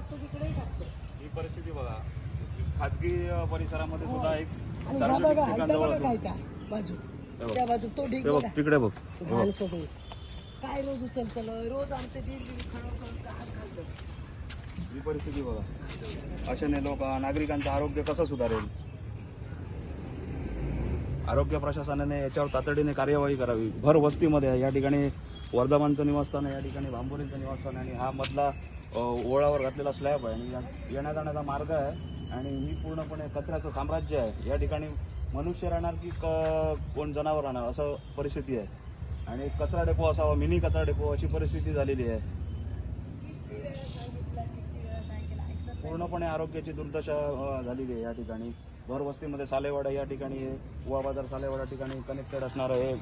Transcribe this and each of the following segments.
टाकतो तिकडेही टाकतो ही परिस्थिती बघा. खाजगी परिसरामध्ये सुद्धा एक आणि सार्वजनिक बघा काय त्या. त्या बाजू तो ते बघ बघा. तिकडे बघ. घाण सगळी काय रोज उचलतल? रोज आमचे दीड घाण खाल्लं ही परिस्थिती बघा. अशाने लोक नागरिकांचं आरोग्य कसं सुधारेल? आरोग्य प्रशासनाने याच्यावर तातडीने कार्यवाही करावी. भर वस्तीमध्ये या ठिकाणी वर्धमानचं निवासस्थान आहे या ठिकाणी बांबोलीचं निवासस्थान आहे आणि हा मधला ओळावर घातलेला स्लॅब आहे. आणि या- येण्या जाण्याचा मार्ग आहे आणि ही पूर्णपणे कचऱ्याचं साम्राज्य आहे. या ठिकाणी मनुष्य राहणार की क- कोण जनावर राहणार असं परिस्थिती आहे. आणि कचरा डेपो असावा मिनी कचरा डेपो अशी परिस्थिती झालेली आहे. पूर्णपणे आरोग्याची दुर्दशा झालेली आहे या ठिकाणी. भरवस्तीमध्ये सालेवाडा या ठिकाणी गोवा बाजार सालेवाडा ठिकाणी कनेक्टेड असणारं हे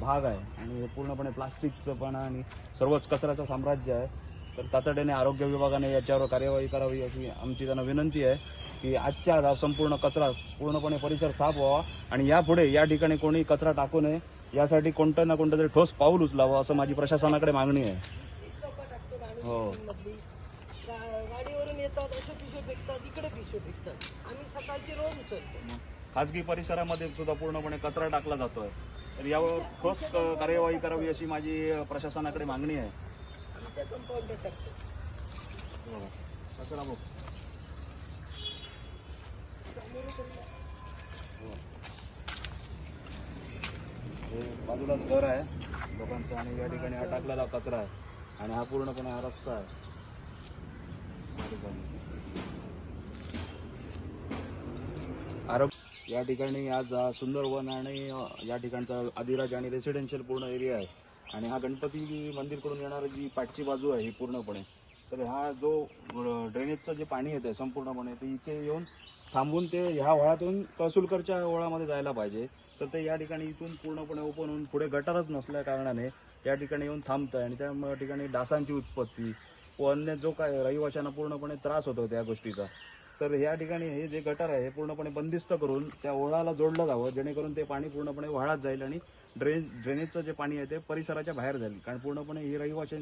भाग आहे. आणि हे पूर्णपणे प्लास्टिकचं पण आणि सर्वच कचऱ्याचं साम्राज्य आहे. तर तातडीने आरोग्य विभागाने याच्यावर कार्यवाही करावी अशी आमची त्यांना विनंती आहे की आजच्या आज संपूर्ण कचरा पूर्णपणे परिसर साफ व्हावा आणि यापुढे या ठिकाणी कोणी कचरा टाकू नये यासाठी कोणतं ना कोणतं तरी ठोस पाऊल उचलावं असं माझी प्रशासनाकडे मागणी आहे. हो. मधली गा- गाडीवरून येतात असे पिशवे फेकतात इकडे पिशवे फेकतात. आम्ही सकाळची रोज उचलतो. खाजगी परिसरामध्ये सुद्धा पूर्णपणे कचरा टाकला जातोय. तर यावर ठोस कार्यवाही करावी अशी माझी प्रशासनाकडे मागणी आहे. बाजूलाच घर आहे. लोकांचं आणि या ठिकाणी हा टाकलेला कचरा आहे. आणि हा पूर्णपणे हा रस्ता आहे. या आरोग्य या ठिकाणी आज सुंदरवन आणि या ठिकाणचा आदिराज आणि रेसिडेन्शियल पूर्ण एरिया आहे. आणि हा गणपती मंदिरकडून येणारी जी पाठची बाजू आहे ही पूर्णपणे. तर हा जो ड्रेनेजचं जे पाणी येतं संपूर्णपणे ते इथे येऊन थांबून ते ह्या वळातून कसुलकरच्या वळामध्ये जायला पाहिजे. तर ते या ठिकाणी इथून पूर्णपणे ओपन होऊन पुढे गटारच नसल्या कारणाने या ठिकाणी येऊन थांबतं आणि त्या ठिकाणी डासांची उत्पत्ती व अन्य जो काय रहिवाशांना पूर्णपणे त्रास होतो त्या गोष्टीचा. तर या ठिकाणी हे जे गटर आहे हे पूर्णपणे बंदिस्त करून त्या ओळाला जोडलं जावं जेणेकरून ते पाणी पूर्णपणे वाहत जाईल आणि ड्रेन ड्रेनेजचं जे पाणी आहे ते परिसराच्या बाहेर जाईल. कारण पूर्णपणे ही रहिवाशी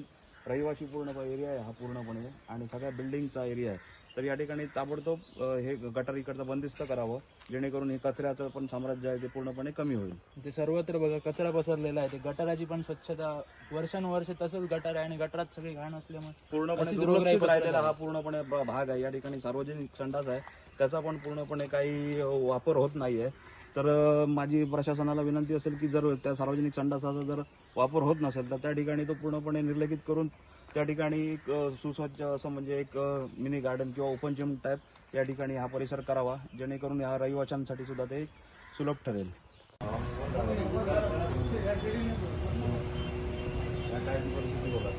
रहिवाशी पूर्ण एरिया आहे हा पूर्णपणे आणि सगळ्या बिल्डिंगचा एरिया आहे. तर या ठिकाणी ताबडतोब हे गटार इकडचं बंदिस्त करावं जेणेकरून हे कचऱ्याचं पण साम्राज्य आहे ते पूर्णपणे कमी होईल. ते सर्वत्र बघा कचरा पसरलेला आहे. ते गटाराची पण स्वच्छता वर्षानुवर्ष तसंच गटार आहे आणि गटारात सगळी घाण असल्यामुळे पूर्णपणे दुर्लक्षित राहिलेला. हा पूर्णपणे भाग आहे. या ठिकाणी सार्वजनिक संडास आहे. त्याचा पण पूर्णपणे काही वापर होत नाहीये. तर माझी प्रशासनाला विनंती असेल की जर त्या सार्वजनिक संडासाचा जर वापर होत नसेल तर त्या ठिकाणी तो पूर्णपणे निर्लिखित करून त्या ठिकाणी एक सुसज्ज असं म्हणजे एक मिनी गार्डन किंवा ओपन जिम टाईप या ठिकाणी हा परिसर करावा जेणेकरून या रहिवाशांसाठी सुद्धा ते सुलभ ठरेल. या कायद्याची परिस्थिती बघा?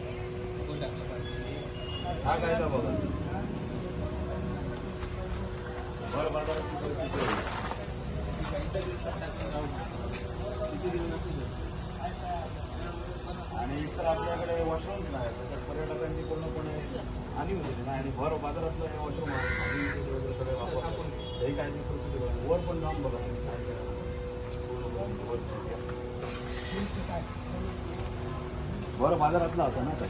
हा कायदा बघा आणि इतर आपल्याकडे वॉशरूम नाही तर पर्यटकांची पूर्णपणे आणि होते नाही आणि भर बाजारातलं हे वॉशरूम आहे. सगळे वापरतात हे काय ती परिस्थिती बघा वर पण जाऊन बघा. तुम्ही काय काय भर बाजारातला होता ना तर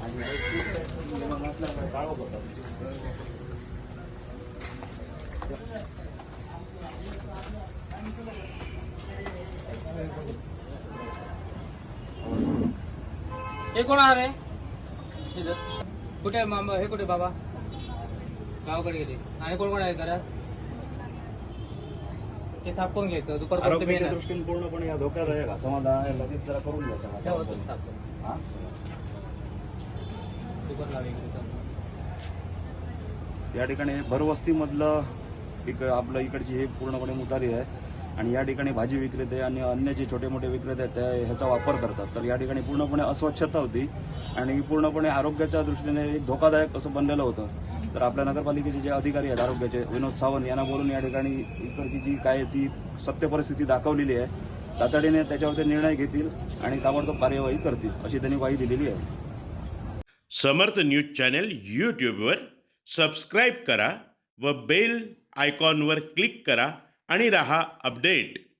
आणि काळोख होता हे कोण आहे इथं. कुठे आहे मामा? हे कुठे बाबा? गावाकडे गेले. आणि कोण कोण आहे घरात? ते साफ करून घ्यायचं. दुपारपर्यंत. दृष्टीने पूर्णपणे या धोक्यात का? समाधान आहे, लगेच जरा करून घ्यायचा साफ करून. दुपार इकडे. या ठिकाणी भरवस्तीमधलं एक आपलं इकडची हे पूर्णपणे मुतारी आहे. आणि या ठिकाणी भाजी विक्रेते आणि अन्य जे छोटे मोठे विक्रेते आहेत त्या ह्याचा वापर करतात. तर या ठिकाणी पूर्णपणे अस्वच्छता होती आणि पूर्णपणे आरोग्याच्या दृष्टीने एक धोकादायक असं बनलेलं होतं. तर आपल्या नगरपालिकेचे जे अधिकारी आहेत आरोग्याचे विनोद सावंत यांना बोलून या ठिकाणी इकडची जी काय आहे ती सत्य परिस्थिती दाखवलेली आहे. तातडीने त्याच्यावरती निर्णय घेतील आणि ताबडतोब कार्यवाही करतील अशी त्यांनी ग्वाही दिलेली आहे. समर्थ न्यूज चॅनल यूट्यूबवर सबस्क्राईब करा व बेल आयकॉनवर क्लिक करा आणि रहा अपडेट.